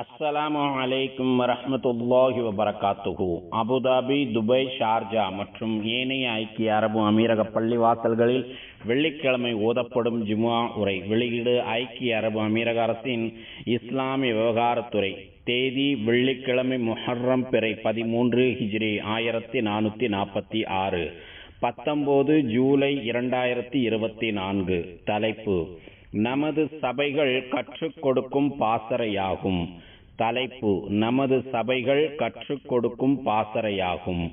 அஸ்ஸலாமு அலைக்கும் வரஹ்மத்துல்லாஹி வபரகாத்துஹு. அபுதாபி துபாய் ஷார்ஜா மற்றும் ஏனைய ஐக்கிய அரபு அமீரக பள்ளிவாசல்களில் வெள்ளிக்கிழமை ஓதப்படும் ஜுமா உரை வெளியீடு ஐக்கிய அரபு அமீரக அரசின் இஸ்லாமிய விவகாரத்துறை. தேதி வெள்ளிக்கிழமை முஹர்ரம் பிறை பதிமூன்று ஹிஜ்ரி ஆயிரத்தி நானூற்றி நாற்பத்தி ஆறு. பத்தொம்போது ஜூலை இரண்டாயிரத்தி இருபத்தி நான்கு. தலைப்பு நமது சபைகள் கற்றுக் கொடுக்கும் பாசறையாகும். தலைப்பு நமது சபைகள் கற்றுக் கொடுக்கும் பாசறையாகும்.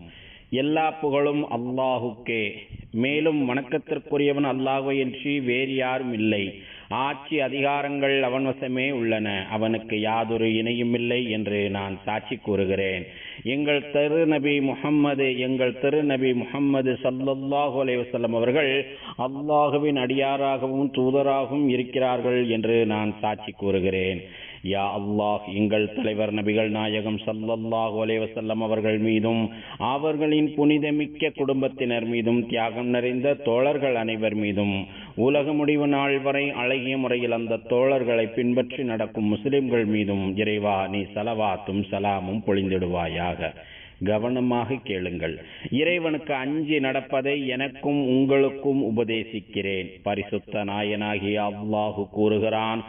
எல்லா புகழும் அல்லாஹுக்கே. மேலும் வணக்கத்திற்குரியவன் அல்லாஹுவின்றி வேறு யாரும் இல்லை. ஆட்சி அதிகாரங்கள் அவன் வசமே உள்ளன. அவனுக்கு யாதொரு இணையும் இல்லை என்று நான் சாட்சி கூறுகிறேன். எங்கள் திருநபி முகம்மது எங்கள் திருநபி முகம்மது சல்லல்லாஹு அலைவசல்லம் அவர்கள் அல்லாஹுவின் அடியாராகவும் தூதராகவும் இருக்கிறார்கள் என்று நான் சாட்சி கூறுகிறேன். யா அல்லாஹ் எங்கள் தலைவர் நபிகள் நாயகம் சல்லல்லாஹு அலைஹி அவர்கள் மீதும் அவர்களின் புனிதமிக்க குடும்பத்தினர் மீதும் தியாகம் நிறைந்த தோழர்கள் அனைவர் மீதும் உலக முடிவு நாள் வரை அழகிய முறையில் அந்த தோழர்களை பின்பற்றி நடக்கும் முஸ்லிம்கள் மீதும் இறைவா நீ சலவாத்தும் சலாமும் பொழிந்திடுவாயாக. கவனமாக கேளுங்கள். இறைவனுக்கு அஞ்சி நடப்பதை எனக்கும் உங்களுக்கும் உபதேசிக்கிறேன். பரிசுத்த நாயனாகிய அல்லாஹு கூறுகிறான்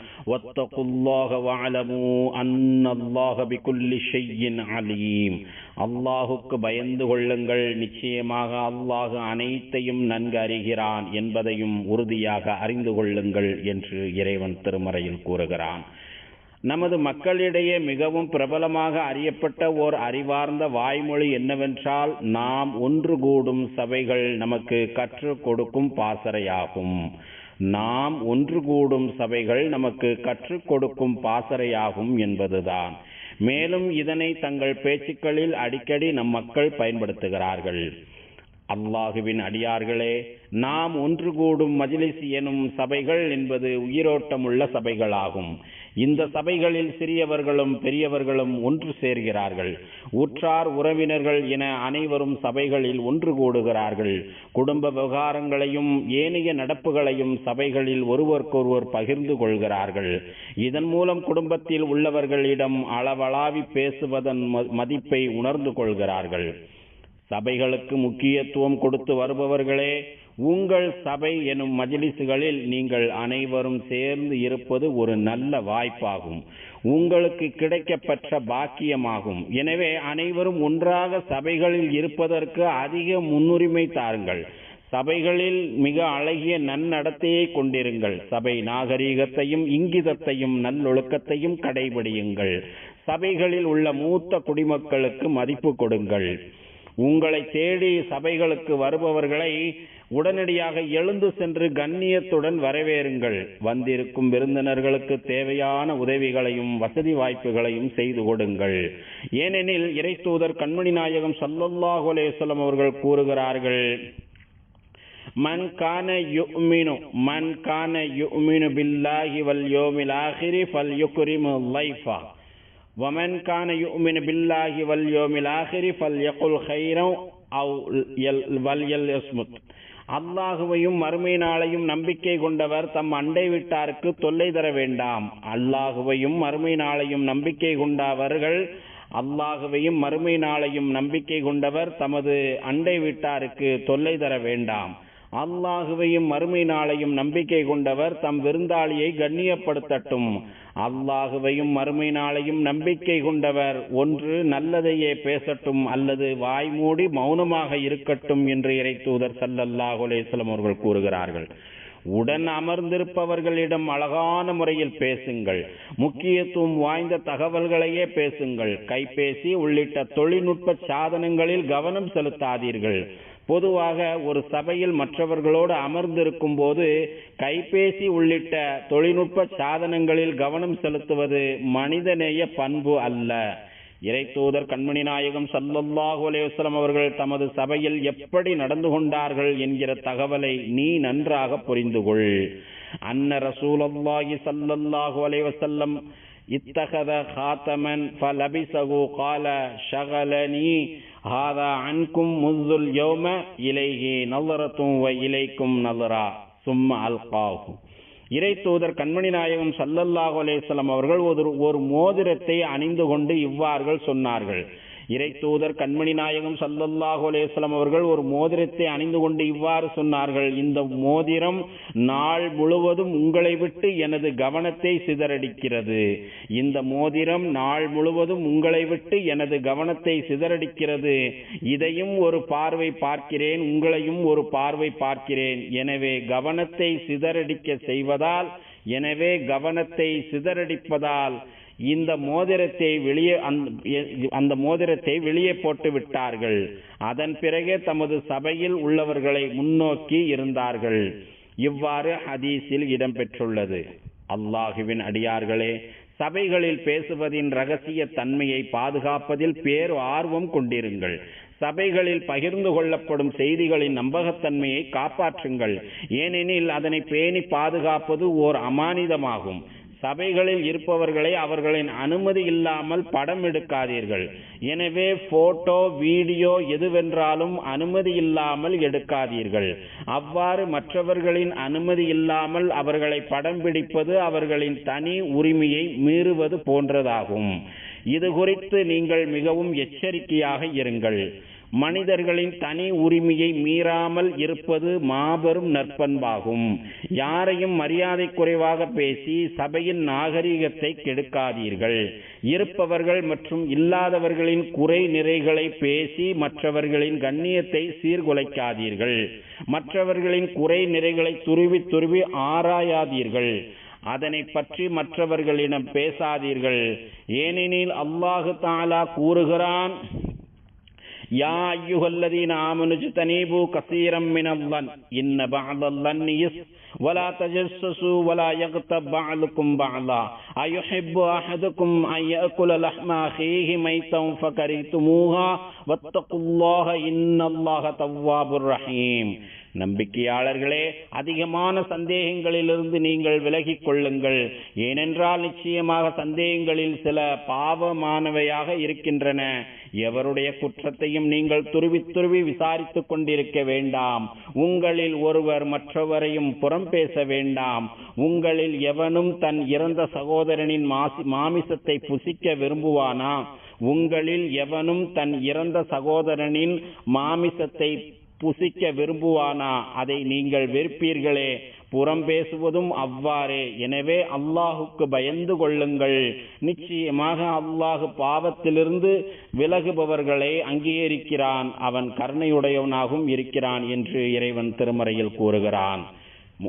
அலீம். அல்லாஹுக்கு பயந்து கொள்ளுங்கள். நிச்சயமாக அல்லாஹு அனைத்தையும் நன்கு அறிகிறான் என்பதையும் உறுதியாக அறிந்து கொள்ளுங்கள் என்று இறைவன் திருமறையில் கூறுகிறான். நமது மக்களிடையே மிகவும் பிரபலமாக அறியப்பட்ட ஓர் அறிவார்ந்த வாய்மொழி என்னவென்றால் நாம் ஒன்று கூடும் சபைகள் நமக்கு கற்றுக் கொடுக்கும் பாசறையாகும். நாம் ஒன்று கூடும் சபைகள் நமக்கு கற்றுக் கொடுக்கும் பாசறையாகும் என்பதுதான். மேலும் இதனை தங்கள் பேச்சுக்களில் அடிக்கடி நம் மக்கள் பயன்படுத்துகிறார்கள். அல்லாஹுவின் அடியார்களே நாம் ஒன்று கூடும் மஜிலிஸ் எனும் சபைகள் என்பது உயிரோட்டமுள்ள சபைகளாகும். இந்த சபைகளில் சிறியவர்களும் பெரியவர்களும் ஒன்று சேர்கிறார்கள். உற்றார் உறவினர்கள் என அனைவரும் சபைகளில் ஒன்று கூடுகிறார்கள். குடும்ப விவகாரங்களையும் ஏனைய நடப்புகளையும் சபைகளில் ஒருவருக்கொருவர் பகிர்ந்து கொள்கிறார்கள். இதன் மூலம் குடும்பத்தில் உள்ளவர்களிடம் அளவளாவி பேசுவதன் மதிப்பை உணர்ந்து கொள்கிறார்கள். சபைகளுக்கு முக்கியத்துவம் கொடுத்து வருபவர்களே உங்கள் சபை எனும் மஜிலிசுகளில் நீங்கள் அனைவரும் சேர்ந்து இருப்பது ஒரு நல்ல வாய்ப்பாகும். உங்களுக்கு கிடைக்கப்பெற்ற பாக்கியமாகும். எனவே அனைவரும் ஒன்றாக சபைகளில் இருப்பதற்கு அதிக முன்னுரிமை தாருங்கள். சபைகளில் மிக அழகிய நன்னடத்தையை கொண்டிருங்கள். சபை நாகரீகத்தையும் இங்கிதத்தையும் நல்லொழுக்கத்தையும் கடைபிடியுங்கள். சபைகளில் உள்ள மூத்த குடிமக்களுக்கு மதிப்பு கொடுங்கள். உங்களை தேடி சபைகளுக்கு வருபவர்களை உடனடியாக எழுந்து சென்று கண்ணியத்துடன் வரவேறுங்கள். வந்திருக்கும் விருந்தினர்களுக்கு தேவையான உதவிகளையும் வசதி வாய்ப்புகளையும் செய்து கொடுங்கள். ஏனெனில் இறை தூதர் கண்மணி நாயகம் சல்லல்லாஹு அலேஸ்வலம் அவர்கள் கூறுகிறார்கள் மன் கான யுமினு மன் கான யுமினு பில்லாஹி வல் யோமில் ஆஹிரி ஃபல் யுக்ரிமு லைஃபா ومن كان يؤمن بالله واليوم الآخر فليقل خيرا أو وليصمت அல்லாஹுவையும் மறுமை நாளையும் நம்பிக்கை கொண்டவர் தம் அண்டை விட்டாருக்கு தொல்லை தர வேண்டாம் அல்லாஹுவையும் மறுமை நாளையும் நம்பிக்கை கொண்டவர்கள் அல்லாஹுவையும் மறுமை நாளையும் நம்பிக்கை கொண்டவர் தமது அண்டை வீட்டாருக்கு தொல்லை தர வேண்டாம் அல்லாஹுவையும் மறுமை நாளையும் நம்பிக்கை கொண்டவர் தம் விருந்தாளியை கண்ணியப்படுத்தட்டும். அல்லாஹுவையும் மறுமை நாளையும் நம்பிக்கை கொண்டவர் ஒன்று நல்லதையே பேசட்டும் அல்லது வாய்மூடி மௌனமாக இருக்கட்டும் என்று இறை தூதர் அலேஸ்லம் அவர்கள் கூறுகிறார்கள். உடன் அமர்ந்திருப்பவர்களிடம் அழகான முறையில் பேசுங்கள். முக்கியத்துவம் வாய்ந்த தகவல்களையே பேசுங்கள். கைபேசி உள்ளிட்ட தொழில்நுட்ப சாதனங்களில் கவனம் செலுத்தாதீர்கள். பொதுவாக ஒரு சபையில் மற்றவர்களோடு அமர்ந்திருக்கும் போது கைபேசி உள்ளிட்ட தொழில்நுட்ப சாதனங்களில் கவனம் செலுத்துவது மனிதநேய பண்பு அல்ல. இறைத்தூதர் கண்மணி நாயகம் சல்லல்லாஹு அலேஸ்லம் அவர்கள் தமது சபையில் எப்படி நடந்து கொண்டார்கள் என்கிற தகவலை நீ நன்றாக புரிந்து கொள். அன்ன ரசூலல்லாஹி சல்லல்லாஹு அலேவசல்லம் இத்தகத ஹாத்தமன் ஃபலபிசகு கால ஷகலனி ஹாதா அன்கும் முஸ்துல் யோம இலைகி நல்லரத்தும் வ இலைக்கும் நல்லரா சும்மா அல்காகும் இறை தூதர் கண்மணி நாயகம் சல்லல்லாஹு அலேஸ்லம் அவர்கள் ஒரு ஒரு மோதிரத்தை அணிந்து கொண்டு இவ்வார்கள் சொன்னார்கள். இறை தூதர் கண்மணி நாயகம் சல்லல்லாஹு அலையம் அவர்கள் ஒரு மோதிரத்தை அணிந்து கொண்டு இவ்வாறு சொன்னார்கள். இந்த மோதிரம் நாள் முழுவதும் உங்களை விட்டு எனது கவனத்தை சிதறடிக்கிறது. இந்த மோதிரம் நாள் முழுவதும் உங்களை விட்டு எனது கவனத்தை சிதறடிக்கிறது. இதையும் ஒரு பார்வை பார்க்கிறேன் உங்களையும் ஒரு பார்வை பார்க்கிறேன். எனவே கவனத்தை சிதறடிக்க செய்வதால் எனவே கவனத்தை சிதறடிப்பதால் இந்த மோதிரத்தை வெளியே அந்த மோதிரத்தை வெளியே போட்டு விட்டார்கள். அதன் பிறகே தமது சபையில் உள்ளவர்களை முன்னோக்கி இருந்தார்கள். இவ்வாறு ஹதீஸில் இடம்பெற்றுள்ளது. அல்லாஹுவின் அடியார்களே சபைகளில் பேசுவதின் ரகசிய தன்மையை பாதுகாப்பதில் பேர் ஆர்வம் கொண்டிருங்கள். சபைகளில் பகிர்ந்து கொள்ளப்படும் செய்திகளின் நம்பகத்தன்மையை காப்பாற்றுங்கள். ஏனெனில் அதனை பேணி பாதுகாப்பது ஓர் அமானிதமாகும். சபைகளில் இருப்பவர்களை அவர்களின் அனுமதி இல்லாமல் படம் எடுக்காதீர்கள். எனவே போட்டோ வீடியோ எதுவென்றாலும் அனுமதி இல்லாமல் எடுக்காதீர்கள். அவ்வாறு மற்றவர்களின் அனுமதி இல்லாமல் அவர்களை படம் பிடிப்பது அவர்களின் தனி உரிமையை மீறுவது போன்றதாகும். இது குறித்து நீங்கள் மிகவும் எச்சரிக்கையாக இருங்கள். மனிதர்களின் தனி உரிமையை மீறாமல் இருப்பது மாபெரும் நற்பண்பாகும். யாரையும் மரியாதை குறைவாக பேசி சபையின் நாகரிகத்தை கெடுக்காதீர்கள். இருப்பவர்கள் மற்றும் இல்லாதவர்களின் குறை நிறைகளை பேசி மற்றவர்களின் கண்ணியத்தை சீர்குலைக்காதீர்கள். மற்றவர்களின் குறை நிறைகளை துருவி துருவி ஆராயாதீர்கள். அதனை பற்றி மற்றவர்களிடம் பேசாதீர்கள். ஏனெனில் அல்லாஹு தாலா கூறுகிறான் یا ایوہ الذین آمنوا جتنیبوا کثیرا من اللن ان بعض اللن یس ولا تجسسوا ولا یغتب بعضکم بعضا. ایحب احدکم ان یأکل لحم اخیه میتا فکریتموها واتقوا اللہ ان اللہ تواب الرحیم நம்பிக்கையாளர்களே அதிகமான சந்தேகங்களிலிருந்து நீங்கள் விலகிக் கொள்ளுங்கள். ஏனென்றால் நிச்சயமாக சந்தேகங்களில் சில பாவமானவையாக இருக்கின்றன. எவருடைய குற்றத்தையும் நீங்கள் துருவி துருவி விசாரித்துக் கொண்டிருக்க வேண்டாம். உங்களில் ஒருவர் மற்றவரையும் புறம் பேச வேண்டாம். உங்களில் எவனும் தன் இறந்த சகோதரனின் மாசி மாமிசத்தை புசிக்க விரும்புவானா? உங்களில் எவனும் தன் இறந்த சகோதரனின் மாமிசத்தை புசிக்க விரும்புவானா? அதை நீங்கள் வெறுப்பீர்களே. புறம் பேசுவதும் அவ்வாறே. எனவே அல்லாஹுக்கு பயந்து கொள்ளுங்கள். நிச்சயமாக அல்லாஹு பாவத்திலிருந்து விலகுபவர்களை அங்கீகரிக்கிறான். அவன் கருணையுடையவனாகவும் இருக்கிறான் என்று இறைவன் திருமறையில் கூறுகிறான்.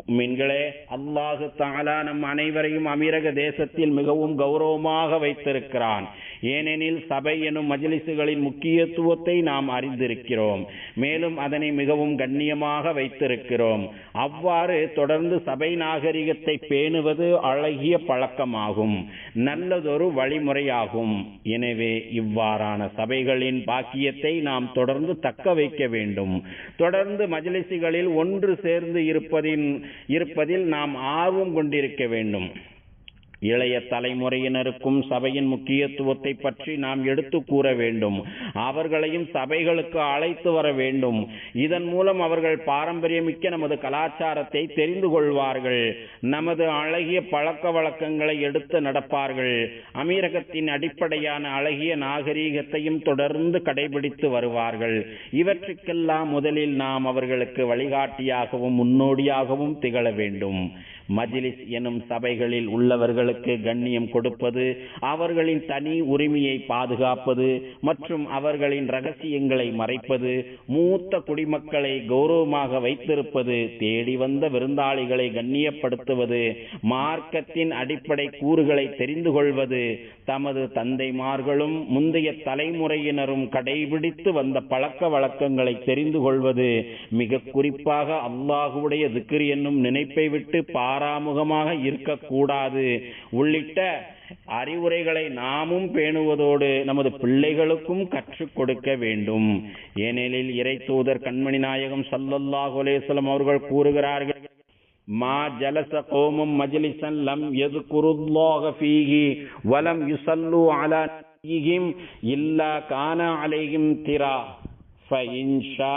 மீன்களே அல்லாஹு தாலா நம் அனைவரையும் அமீரக தேசத்தில் மிகவும் கௌரவமாக வைத்திருக்கிறான். ஏனெனில் சபை எனும் மஜிலிசுகளின் முக்கியத்துவத்தை நாம் அறிந்திருக்கிறோம். மேலும் அதனை மிகவும் கண்ணியமாக வைத்திருக்கிறோம். அவ்வாறு தொடர்ந்து சபை நாகரிகத்தை பேணுவது அழகிய பழக்கமாகும். நல்லதொரு வழிமுறையாகும். எனவே இவ்வாறான சபைகளின் பாக்கியத்தை நாம் தொடர்ந்து தக்க வைக்க வேண்டும். தொடர்ந்து மஜிலிசுகளில் ஒன்று சேர்ந்து இருப்பதின் இருப்பதில் நாம் ஆர்வம் கொண்டிருக்க வேண்டும். இளைய தலைமுறையினருக்கும் சபையின் முக்கியத்துவத்தை பற்றி நாம் எடுத்து கூற வேண்டும். அவர்களையும் சபைகளுக்கு அழைத்து வர வேண்டும். இதன் மூலம் அவர்கள் பாரம்பரியமிக்க நமது கலாச்சாரத்தை தெரிந்து கொள்வார்கள். நமது அழகிய பழக்க வழக்கங்களை எடுத்து நடப்பார்கள். அமீரகத்தின் அடிப்படையான அழகிய நாகரீகத்தையும் தொடர்ந்து கடைபிடித்து வருவார்கள். இவற்றுக்கெல்லாம் முதலில் நாம் அவர்களுக்கு வழிகாட்டியாகவும் முன்னோடியாகவும் திகழ வேண்டும். மஜிலிஸ் எனும் சபைகளில் உள்ளவர்களுக்கு கண்ணியம் கொடுப்பது அவர்களின் தனி உரிமையை பாதுகாப்பது மற்றும் அவர்களின் ரகசியங்களை மறைப்பது மூத்த குடிமக்களை கௌரவமாக வைத்திருப்பது தேடி வந்த விருந்தாளிகளை கண்ணியப்படுத்துவது மார்க்கத்தின் அடிப்படை கூறுகளை தெரிந்து கொள்வது தமது தந்தைமார்களும் முந்தைய தலைமுறையினரும் கடைபிடித்து வந்த பழக்க வழக்கங்களை தெரிந்து கொள்வது மிக குறிப்பாக அல்லாஹுடைய திக்ரி என்னும் நினைப்பை விட்டு தாராமுகமாக இருக்கக்கூடாது. உள்ளிட்ட அறிவுரைகளை நாமும் பேணுவதோடு நமது பிள்ளைகளுக்கும் கற்றுக் கொடுக்க வேண்டும். ஏனெனில் இறை தூதர் கண்மணி நாயகம் சல்லல்லாஹ் அலேஸ்லம் அவர்கள் கூறுகிறார்கள் மா ஜலச கோமம் மஜ்லிசன் லம் எது குருல்லாக பீகி வலம் யுசல்லு அலா ஃபீஹிம் இல்லா கான அலையும் திரா. ஃபஇன் ஷா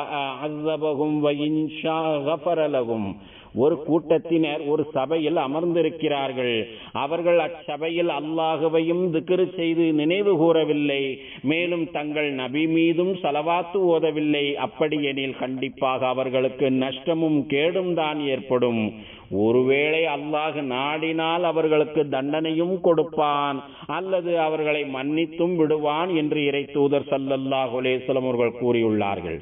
அஸபஹும் வஇன் ஷா கஃபர லஹும். ஒரு கூட்டத்தினர் ஒரு சபையில் அமர்ந்திருக்கிறார்கள். அவர்கள் அச்சபையில் அல்லாஹுவையும் திக்ரு செய்து நினைவு கூறவில்லை. மேலும் தங்கள் நபி மீதும் செலவாத்து ஓதவில்லை. அப்படியெனில் கண்டிப்பாக அவர்களுக்கு நஷ்டமும் கேடும் தான் ஏற்படும். ஒருவேளை அல்லாஹ் நாடினால் அவர்களுக்கு தண்டனையும் கொடுப்பான் அல்லது அவர்களை மன்னித்தும் விடுவான் என்று இறை தூதர் சல்லல்லாஹு அலேஸ்லம் அவர்கள் கூறியுள்ளார்கள்.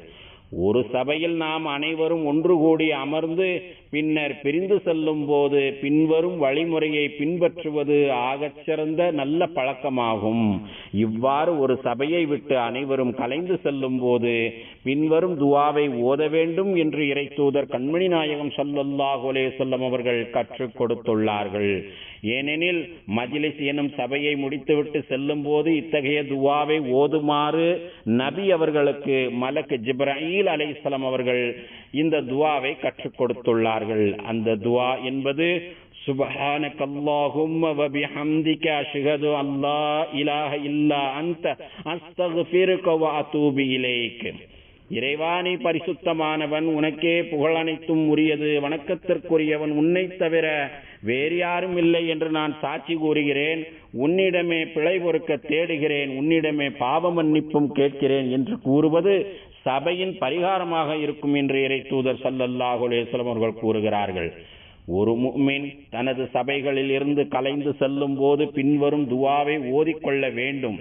ஒரு சபையில் நாம் அனைவரும் ஒன்று கூடி அமர்ந்து பின்னர் பிரிந்து செல்லும் போது பின்வரும் வழிமுறையை பின்பற்றுவது ஆகச் சிறந்த நல்ல பழக்கமாகும். இவ்வாறு ஒரு சபையை விட்டு அனைவரும் கலைந்து செல்லும் போது பின்வரும் துவாவை ஓத வேண்டும் என்று இறை தூதர் கண்மணி நாயகம் சல்லல்லாஹு அலேசல்லம் அவர்கள் கற்றுக் கொடுத்துள்ளார்கள். ஏனெனில் மஜிலிஸ் எனும் சபையை முடித்துவிட்டு செல்லும் போது இத்தகைய துவாவை ஓதுமாறு நபி அவர்களுக்கு மலக்கு ஜிப்ரீல் அலை இஸ்லாம் அவர்கள் இந்த துவாவை கற்றுக் கொடுத்துள்ளார்கள். அந்த துவா என்பது சுபஹானக அல்லாஹும்ம வ பிஹம்திக அஷ்ஹது அல்லா இலாஹ இல்லா அன்த அஸ்தக்ஃபிருக வ அதூபு இலைக். இறைவானி பரிசுத்தமானவன் உனக்கே புகழ் அனைத்தும் உரியது வணக்கத்திற்குரியவன் உன்னை தவிர வேறு யாரும் இல்லை என்று நான் சாட்சி கூறுகிறேன். உன்னிடமே பிழை பொறுக்க தேடுகிறேன் உன்னிடமே பாவ மன்னிப்பும் கேட்கிறேன் என்று கூறுவது சபையின் பரிகாரமாக இருக்கும் என்று இறை தூதர் சல்லல்லாஹு அலேஸ்லம் அவர்கள் கூறுகிறார்கள் ஒரு முக்மின் தனது சபைகளில் இருந்து கலைந்து செல்லும் போது பின்வரும் துவாவை ஓதிக்கொள்ள வேண்டும்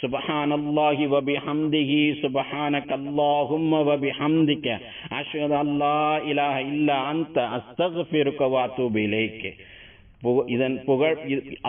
سبحان الله وبحمده سبحانك اللهم وبحمدك أشهد أن لا إله إلا أنت أستغفرك وأتوب إليك இதன் புகழ்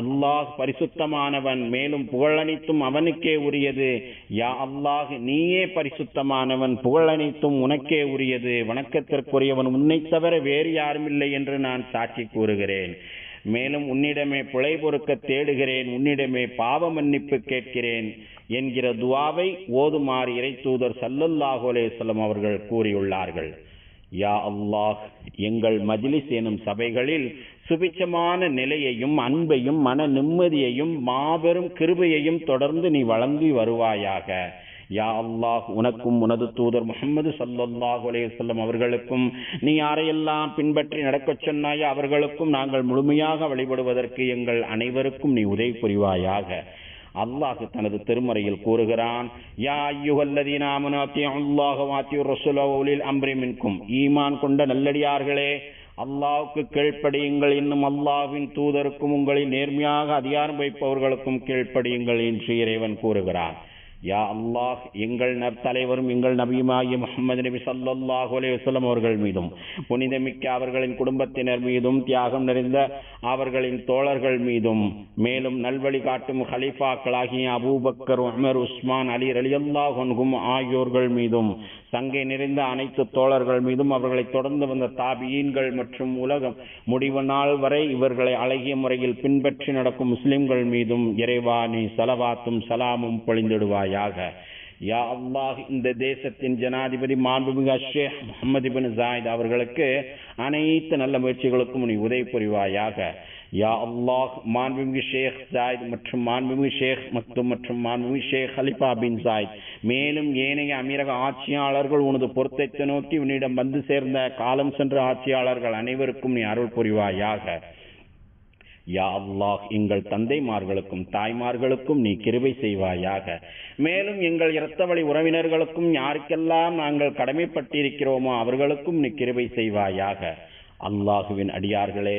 அல்லாஹ் பரிசுத்தமானவன். மேலும் புகழனைத்தும் அவனுக்கே உரியது. யா அல்லாஹ் நீயே பரிசுத்தமானவன். புகழனைத்தும் உனக்கே உரியது. வணக்கத்திற்குரியவன் உன்னை தவிர வேறு யாரும் இல்லை என்று நான் சாட்சி கூறுகிறேன். மேலும் உன்னிடமே பிழை பொறுக்க தேடுகிறேன். உன்னிடமே பாவ மன்னிப்பு கேட்கிறேன் என்கிற துவாவை ஓதுமாறு இறை தூதர் சல்லல்லாஹு அலேஸ்லம் அவர்கள் கூறியுள்ளார்கள். யா அல்லாஹ் எங்கள் மஜ்லிஸ் எனும் சபைகளில் சுபிச்சமான நிலையையும் அன்பையும் மன நிம்மதியையும் மாபெரும் கிருபையையும் தொடர்ந்து நீ வழங்கி வருவாயாக. யா அல்லாஹ் உனக்கும் உனது தூதர் முகமது சல்லல்லாஹு அலையம் அவர்களுக்கும் நீ யாரையெல்லாம் பின்பற்றி நடக்கச் சொன்னாயோ அவர்களுக்கும் நாங்கள் முழுமையாக வழிபடுவதற்கு எங்கள் அனைவருக்கும் நீ உதவி புரிவாயாக. அல்லாஹ் தனது திருமறையில் கூறுகிறான் யா ஐயுகல்லதீன ஆமனு அல்லாஹ் வாத்தியூ ரசுலோலில் அம்ரிமின்கும் ஈமான் கொண்ட நல்லடியார்களே அல்லாவுக்கு கீழ்ப்படியுங்கள். இன்னும் அல்லாவின் தூதருக்கும் உங்களை நேர்மையாக அதிகாரம் வைப்பவர்களுக்கும் கீழ்ப்படியுங்கள் என்று இறைவன் கூறுகிறான். யா அல்லாஹ் எங்கள் தலைவரும் எங்கள் நபியுமாகிய முகமது நபி சல்லாஹ் அலைவசல்லம் அவர்கள் மீதும் புனிதமிக்க அவர்களின் குடும்பத்தினர் மீதும் தியாகம் நிறைந்த அவர்களின் தோழர்கள் மீதும் மேலும் நல்வழி காட்டும் ஹலீஃபாக்களாகிய Abu Bakr Umar Usman Ali அலியல்லாஹும் ஆகியோர்கள் மீதும் சங்கை நிறைந்த அனைத்து தோழர்கள் மீதும் அவர்களை தொடர்ந்து வந்த தாபியீன்கள் மற்றும் உலகம் முடிவு நாள் வரை இவர்களை அழகிய முறையில் பின்பற்றி நடக்கும் முஸ்லிம்கள் மீதும் இறைவானி சலவாத்தும் சலாமும் பொழிந்திடுவாயாக யா அல்லாஹ் இந்த தேசத்தின் ஜனாதிபதி மாண்புமிகு ஷேக் முகமது பின் ஜாயித் அவர்களுக்கு அனைத்து நல்ல முயற்சிகளுக்கும் நீ உதவி புரிவாயாக யா அல்லாஹ் மாண்புமிகு ஷேக் ஜாயித் மற்றும் மாண்புமிகு ஷேக் மக்தும் மற்றும் மாண்புமிகு ஷேக் ஹலிஃபா பின் ஜாயித். மேலும் ஏனைய அமீரக ஆட்சியாளர்கள் உனது பொருத்தத்தை நோக்கி உன்னிடம் வந்து சேர்ந்த காலம் சென்ற ஆட்சியாளர்கள் அனைவருக்கும் நீ அருள் புரிவாயாக. யா அல்லாஹ் எங்கள் தந்தைமார்களுக்கும் தாய்மார்களுக்கும் நீ கிருபை செய்வாயாக. மேலும் எங்கள் இரத்த வழி உறவினர்களுக்கும் யாருக்கெல்லாம் நாங்கள் கடமைப்பட்டிருக்கிறோமோ அவர்களுக்கும் நீ கிருபை செய்வாயாக. அல்லாஹுவின் அடியார்களே